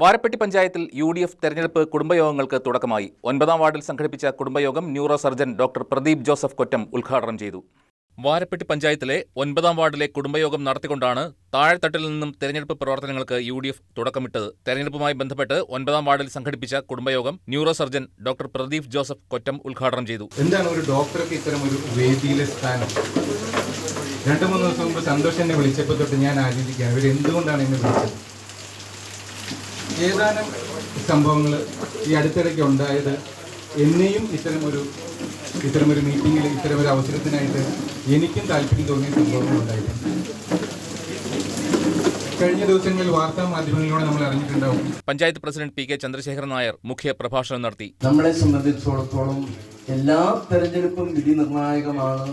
വാരപ്പെട്ടി പഞ്ചായത്തിൽ U D F തെരഞ്ഞെടുപ്പ് കുടുംബയോഗങ്ങൾക്ക് തുടക്കമായി. ഒൻപതാം വാർഡിൽ സംഘടിപ്പിച്ച കുടുംബയോഗം neuro surgeon doctor Pradeep Joseph Kottam ഉദ്ഘാടനം ചെയ്തു. വാരപ്പെട്ടി പഞ്ചായത്തിലെ ഒൻപതാം വാർഡിലെ കുടുംബയോഗം നടത്തിക്കൊണ്ടാണ് താഴെത്തട്ടിൽ നിന്നും തെരഞ്ഞെടുപ്പ് പ്രവർത്തനങ്ങൾക്ക് യു ഡി എഫ് തുടക്കമിട്ടത്. തെരഞ്ഞെടുപ്പുമായി ബന്ധപ്പെട്ട് ഒൻപതാം വാർഡിൽ സംഘടിപ്പിച്ച കുടുംബയോഗം neuro surgeon doctor Pradeep Joseph Kottam ഉദ്ഘാടനം ചെയ്തു. എന്താണ് ഒരു ഡോക്ടർക്ക് ഇത്തരം ഒരു വേദിയിലെ സ്ഥാനം? രണ്ടു മൂന്ന് ദിവസം മുമ്പ് സന്തോഷം എന്നെ വിളിച്ചപ്പോൾ തൊട്ട് ഞാൻ ആലോചിക്കുകയാണ് ഇവരെന്തുകൊണ്ടാണ് എന്നെ വിളിച്ചത്? ഏതാനും സംഭവങ്ങൾ ഈ അടുത്തിടയ്ക്ക് ഉണ്ടായത് എന്നെയും ഇത്തരമൊരു ഇത്തരമൊരു ഇത്തരം ഒരു മീറ്റിങ്ങിൽ ഇത്തരമൊരു ഒരു അവസരത്തിനായിട്ട് എനിക്കും താല്പര്യം തോന്നിയ സംഭവങ്ങൾ ഉണ്ടായിട്ടുണ്ട് കഴിഞ്ഞ ദിവസങ്ങളിൽ വാർത്താ മാധ്യമങ്ങളിലൂടെ നമ്മൾ അറിഞ്ഞിട്ടുണ്ടാവും. Panchayat president P K Chandrasekharan Nair മുഖ്യ പ്രഭാഷണം നടത്തി. നമ്മളെ സംബന്ധിച്ചിടത്തോളം എല്ലാ തെരഞ്ഞെടുപ്പും വിധി നിർണായകമാണ്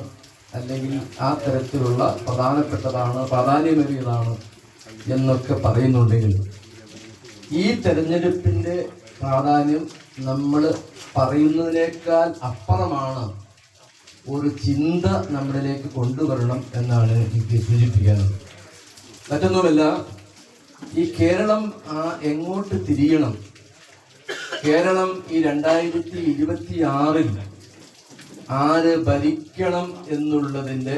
അല്ലെങ്കിൽ ആ തരത്തിലുള്ള പ്രധാനപ്പെട്ടതാണ് പ്രാധാന്യമേറിയതാണ് എന്നൊക്കെ പറയുന്നുണ്ടെങ്കിൽ ഈ തെരഞ്ഞെടുപ്പിന്റെ പ്രാധാന്യം നമ്മൾ പറയുന്നതിനേക്കാൾ അപ്പുറമാണ് ഒരു ചിന്ത നമ്മളിലേക്ക് കൊണ്ടുവരണം എന്നാണ് എനിക്ക് സൂചിപ്പിക്കുന്നത്. മറ്റൊന്നുമല്ല ഈ കേരളം എങ്ങോട്ട് തിരിയണം? കേരളം ഈ രണ്ടായിരത്തി ഇരുപത്തി ആറിൽ ആര് ഭരിക്കണം എന്നുള്ളതിന്റെ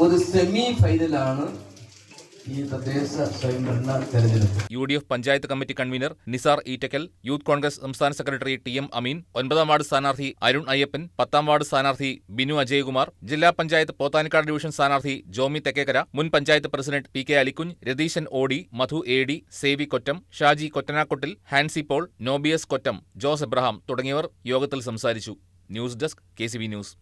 ഒരു semi ഫൈനലാണ് U D F panchayat committee convener Nisar Eettakkal youth Congress സംസ്ഥാന സെക്രട്ടറി ടി എം അമീൻ ഒൻപതാം വാർഡ് സ്ഥാനാർത്ഥി അരുൺ അയ്യപ്പൻ പത്താം വാർഡ് സ്ഥാനാർത്ഥി ബിനു അജയകുമാർ ജില്ലാ പഞ്ചായത്ത് പോത്താനിക്കാട് ഡിവിഷൻ സ്ഥാനാർത്ഥി ജോമി തെക്കേക്കര മുൻ panchayat president P K Alikunju Ratheesan ഓടി Madhu A D സേവി Kottam Shaji കൊറ്റനാക്കൊട്ടിൽ Hansi Paul Nobius Kottam Jose Abraham തുടങ്ങിയവർ യോഗത്തിൽ സംസാരിച്ചു. News desk K news.